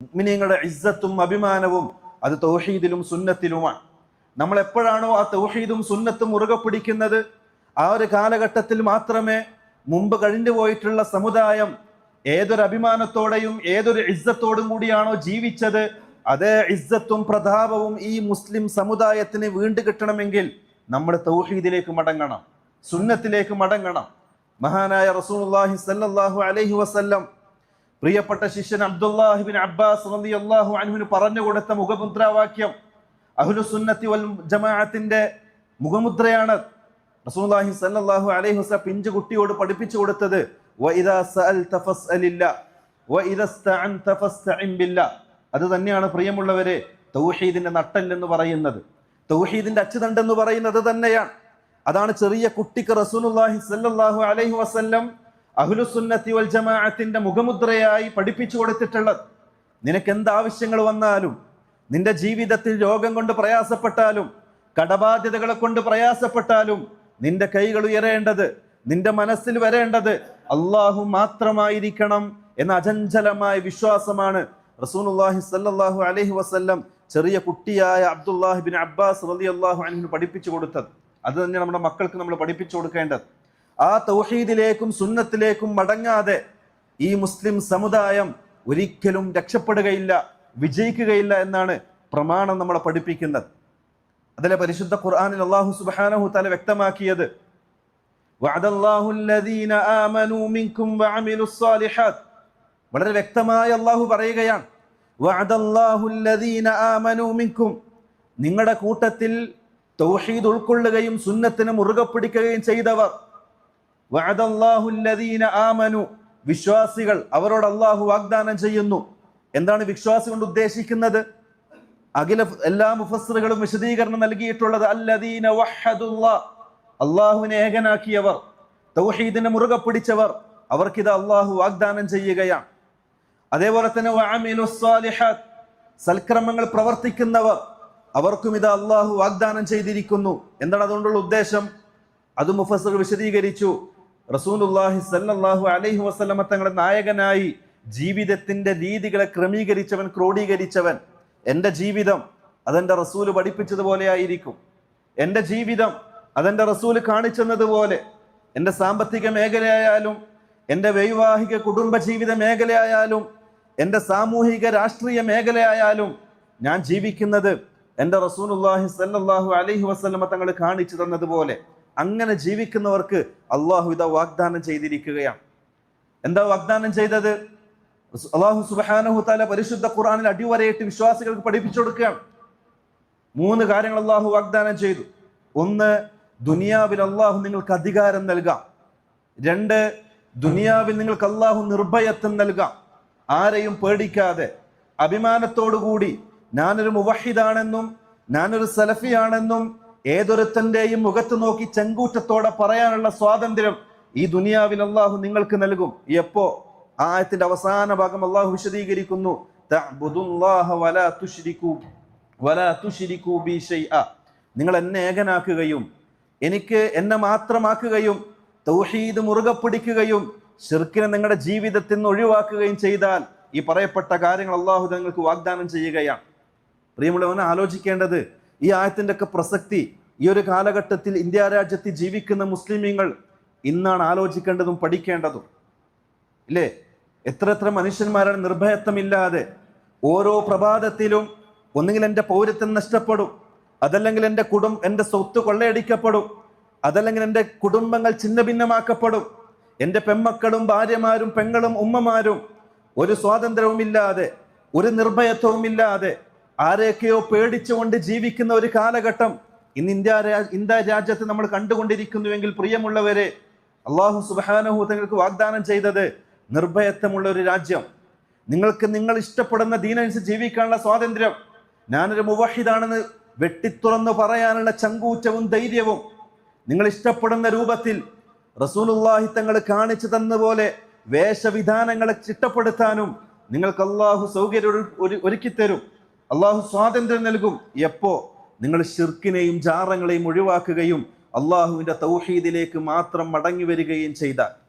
മുഅ്മിനീങ്ങളുടെ ഇസ്സത്തും അഭിമാനവും അത് തൗഹീദിലും സുന്നത്തിലുമാണ്. നമ്മൾ എപ്പോഴാണോ ആ തൗഹീദും സുന്നത്തും മുറുകെ പിടിക്കുന്നത്? ആ ഒരു കാലഘട്ടത്തിൽ മാത്രമേ മുമ്പ് കഴിഞ്ഞു പോയിട്ടുള്ള സമുദായം ഏതൊരു അഭിമാനത്തോടെയും ഏതൊരു ഇസ്സത്തോടും കൂടിയാണോ ജീവിച്ചത്? അതേ ഇസ്സത്തും പ്രതാപവും ഈ മുസ്ലിം സമുദായത്തിന് വീണ്ടു കിട്ടണമെങ്കിൽ നമ്മൾ തൗഹീദിലേക്ക് മടങ്ങണം സുന്നത്തിലേക്ക് മടങ്ങണം. മഹാനായ റസൂലുള്ളാഹി സല്ലല്ലാഹു അലൈഹി വസല്ലം പ്രിയപ്പെട്ട ശിഷ്യൻ അബ്ദുല്ലാഹിബിൻ അബ്ബാസ് അള്ളാഹു അനുവിന് പറഞ്ഞു കൊടുത്ത മുഖമുദ്രാവാക്യം അഹ്ലു സുന്നത്തി വൽ ജമാഅത്തിന്റെ മുഖമുദ്രയാണ്. റസൂലുള്ളാഹി സല്ലാഹു അലൈഹി പിഞ്ചു കുട്ടിയോട് പഠിപ്പിച്ചു കൊടുത്തത് അത് തന്നെയാണ് പ്രിയമുള്ളവരെ തൗഹീദിന്റെ നട്ടൽ എന്ന് പറയുന്നത്. തൗഹീദിന്റെ അച്ചുതണ്ട് എന്ന് പറയുന്നത് തന്നെയാണ്. അതാണ് ചെറിയ കുട്ടിക്ക് റസൂലുള്ളാഹി സല്ലാഹു അലൈഹി വസല്ലം അഹ്ലുസുന്നത്തി വൽ ജമാഅത്തിന്റെ മുഖമുദ്രയായി പഠിപ്പിച്ചു കൊടുത്തിട്ടുള്ളത്. നിനക്ക് എന്താവശ്യങ്ങൾ വന്നാലും നിന്റെ ജീവിതത്തിൽ രോഗം കൊണ്ട് പ്രയാസപ്പെട്ടാലും കടബാധ്യതകളെ കൊണ്ട് പ്രയാസപ്പെട്ടാലും നിന്റെ കൈകൾ ഉയരേണ്ടത് നിന്റെ മനസ്സിൽ വരേണ്ടത് അള്ളാഹു മാത്രമായിരിക്കണം എന്ന അചഞ്ചലമായ വിശ്വാസമാണ് റസൂലുള്ളാഹി സല്ലാഹു അലഹി വസ്ല്ലം ചെറിയ കുട്ടിയായ അബ്ദുല്ലാഹിബിൻ അബ്ബാസ് റളിയല്ലാഹു അൻഹു പഠിപ്പിച്ചു കൊടുത്തത്. അത് തന്നെ നമ്മുടെ മക്കൾക്ക് നമ്മൾ പഠിപ്പിച്ചു കൊടുക്കേണ്ടത്. ആ തൗഹീദിലേക്കും സുന്നത്തിലേക്കും മടങ്ങാതെ ഈ മുസ്ലിം സമുദായം ഒരിക്കലും രക്ഷപ്പെടുകയില്ല വിജയിക്കുകയില്ല എന്നാണ് പ്രമാണം നമ്മളെ പഠിപ്പിക്കുന്നത്. അതിലെ പരിശുദ്ധ ഖുർആാനിൽ അള്ളാഹു സുബാനഹു തല വ്യക്തമാക്കിയത് വളരെ വ്യക്തമായി അള്ളാഹു പറയുകയാണ് നിങ്ങളുടെ കൂട്ടത്തിൽ തൗഹീദ് ഉൾക്കൊള്ളുകയും സുന്നത്തിന് മുറുകെ പിടിക്കുകയും ചെയ്തവർ ആമനു. വിശ്വാസികൾ അവരോട് അള്ളാഹു വാഗ്ദാനം ചെയ്യുന്നു. എന്താണ് വിശ്വാസി കൊണ്ട് ഉദ്ദേശിക്കുന്നത്? അഖില എല്ലാ മുഫസ്സറുകളും വിശദീകരണം നൽകിയിട്ടുള്ളത് അല്ലദീന വഹദുല്ലാ. അള്ളാഹുവിനെ ഏകനാക്കിയവർ തൗഹീദിനെ മുറുകെ പിടിച്ചവർ അവർക്കിത് അള്ളാഹു വാഗ്ദാനം ചെയ്യുകയാണ്. അതേപോലെ തന്നെ സൽക്രമങ്ങൾ പ്രവർത്തിക്കുന്നവർ അവർക്കും ഇത് അള്ളാഹു വാഗ്ദാനം ചെയ്തിരിക്കുന്നു. എന്താണ് അതുകൊണ്ടുള്ള ഉദ്ദേശം? അത് മുഫസർ വിശദീകരിച്ചു. റസൂലുള്ളാഹി സല്ലാഹു അലൈഹി വസ്ലമ തങ്ങളെ നായകനായി ജീവിതത്തിന്റെ രീതികളെ ക്രമീകരിച്ചവൻ ക്രോഡീകരിച്ചവൻ. എന്റെ ജീവിതം അതെന്റെ റസൂൽ പഠിപ്പിച്ചതുപോലെയായിരിക്കും എന്റെ ജീവിതം അതെന്റെ റസൂൽ കാണിച്ചെന്നതുപോലെ എന്റെ സാമ്പത്തിക മേഖലയായാലും എന്റെ വൈവാഹിക കുടുംബ ജീവിത മേഖലയായാലും എന്റെ സാമൂഹിക രാഷ്ട്രീയ മേഖലയായാലും ഞാൻ ജീവിക്കുന്നത് എന്റെ റസൂലുള്ളാഹി സല്ലല്ലാഹു അലൈഹി വസല്ലമ തങ്ങൾ കാണിച്ചു തന്നതുപോലെ. അങ്ങനെ ജീവിക്കുന്നവർക്ക് അള്ളാഹു ഇതാ വാഗ്ദാനം ചെയ്തിരിക്കുകയാണ്. എന്താ വാഗ്ദാനം ചെയ്തത്? അള്ളാഹു സുബാനഹു താല പരിശുദ്ധ ഖുറാനിൽ അടിവരയിട്ട് വിശ്വാസികൾക്ക് പഠിപ്പിച്ചു കൊടുക്കുകയാണ്. മൂന്ന് കാര്യങ്ങൾ അള്ളാഹു വാഗ്ദാനം ചെയ്തു. ഒന്ന് ദുനിയാവിൽ അള്ളാഹു നിങ്ങൾക്ക് അധികാരം നൽകാം. രണ്ട് ദുനിയാവിൽ നിങ്ങൾക്ക് അള്ളാഹു നിർഭയത്വം നൽകാം. ആരെയും പേടിക്കാതെ അഭിമാനത്തോടുകൂടി ഞാനൊരു മുവഹിദാണെന്നും ഞാനൊരു സലഫിയാണെന്നും ഏതൊരുത്തന്റെയും മുഖത്ത് നോക്കി ചെങ്കൂറ്റത്തോടെ പറയാനുള്ള സ്വാതന്ത്ര്യം ഈ ദുനിയാവിൽ അള്ളാഹു നിങ്ങൾക്ക് നൽകും. എപ്പോ? ആയത്തിന്റെ അവസാന ഭാഗം അള്ളാഹു വിശദീകരിക്കുന്നു. നിങ്ങൾ എന്നെ ഏകനാക്കുകയും എനിക്ക് എന്നെ മാത്രമാക്കുകയും തൗഹീദ് മുറുകെ പിടിക്കുകയും ഷിർക്കിനെ നിങ്ങളുടെ ജീവിതത്തിൽ നിന്ന് ഒഴിവാക്കുകയും ചെയ്താൽ ഈ പറയപ്പെട്ട കാര്യങ്ങൾ അള്ളാഹു നിങ്ങൾക്ക് വാഗ്ദാനം ചെയ്യുകയാണ്. പ്രിയമുള്ളവനെ ആലോചിക്കേണ്ടത് ഈ ആയത്തിന്റെ ഒക്കെ പ്രസക്തി ഈ ഒരു കാലഘട്ടത്തിൽ ഇന്ത്യ രാജ്യത്ത് ജീവിക്കുന്ന മുസ്ലിമീങ്ങൾ ഇന്നാണ് ആലോചിക്കേണ്ടതും പഠിക്കേണ്ടതും. ഇല്ലേ? എത്ര എത്ര മനുഷ്യന്മാരാണ് നിർഭയത്വമില്ലാതെ ഓരോ പ്രഭാതത്തിലും ഒന്നുകിൽ എന്റെ പൗരത്വം നഷ്ടപ്പെടും അതല്ലെങ്കിൽ എന്റെ കുടും എന്റെ സ്വത്ത് കൊള്ളയടിക്കപ്പെടും അതല്ലെങ്കിൽ എന്റെ കുടുംബങ്ങൾ ചിന്ന ഭിന്നമാക്കപ്പെടും എന്റെ പെമ്മക്കളും ഭാര്യമാരും പെങ്ങളും ഉമ്മമാരും ഒരു സ്വാതന്ത്ര്യവുമില്ലാതെ ഒരു നിർഭയത്വവുമില്ലാതെ ആരെയൊക്കെയോ പേടിച്ചുകൊണ്ട് ജീവിക്കുന്ന ഒരു കാലഘട്ടം ഇന്ന് ഇന്ത്യ ഇന്ത്യ രാജ്യത്ത് നമ്മൾ കണ്ടുകൊണ്ടിരിക്കുന്നുവെങ്കിൽ പ്രിയമുള്ളവരെ അള്ളാഹു സുബാനഹു തങ്ങൾക്ക് വാഗ്ദാനം ചെയ്തത് നിർഭയത്വമുള്ള ഒരു രാജ്യം. നിങ്ങൾക്ക് നിങ്ങൾ ഇഷ്ടപ്പെടുന്ന ദീനനുസരിച്ച് ജീവിക്കാനുള്ള സ്വാതന്ത്ര്യം ഞാനൊരു മുവഹിദാണെന്ന് വെട്ടിത്തുറന്ന് പറയാനുള്ള ചങ്കൂറ്റവും ധൈര്യവും നിങ്ങൾ ഇഷ്ടപ്പെടുന്ന രൂപത്തിൽ റസൂലുള്ളാഹി തങ്ങൾ കാണിച്ചു തന്ന പോലെ വേഷവിധാനങ്ങളെ ചിട്ടപ്പെടുത്താനും നിങ്ങൾക്ക് അള്ളാഹു സൗകര്യം ഒരു- ഒരു- ഒരുക്കിത്തരും. അള്ളാഹു സ്വാതന്ത്ര്യം നൽകും. എപ്പോ? നിങ്ങൾ ഷിർക്കിനെയും ജാറങ്ങളെയും ഒഴിവാക്കുകയും അള്ളാഹുവിന്റെ തൗഹീദിലേക്ക് മാത്രം മടങ്ങി വരികയും ചെയ്താൽ.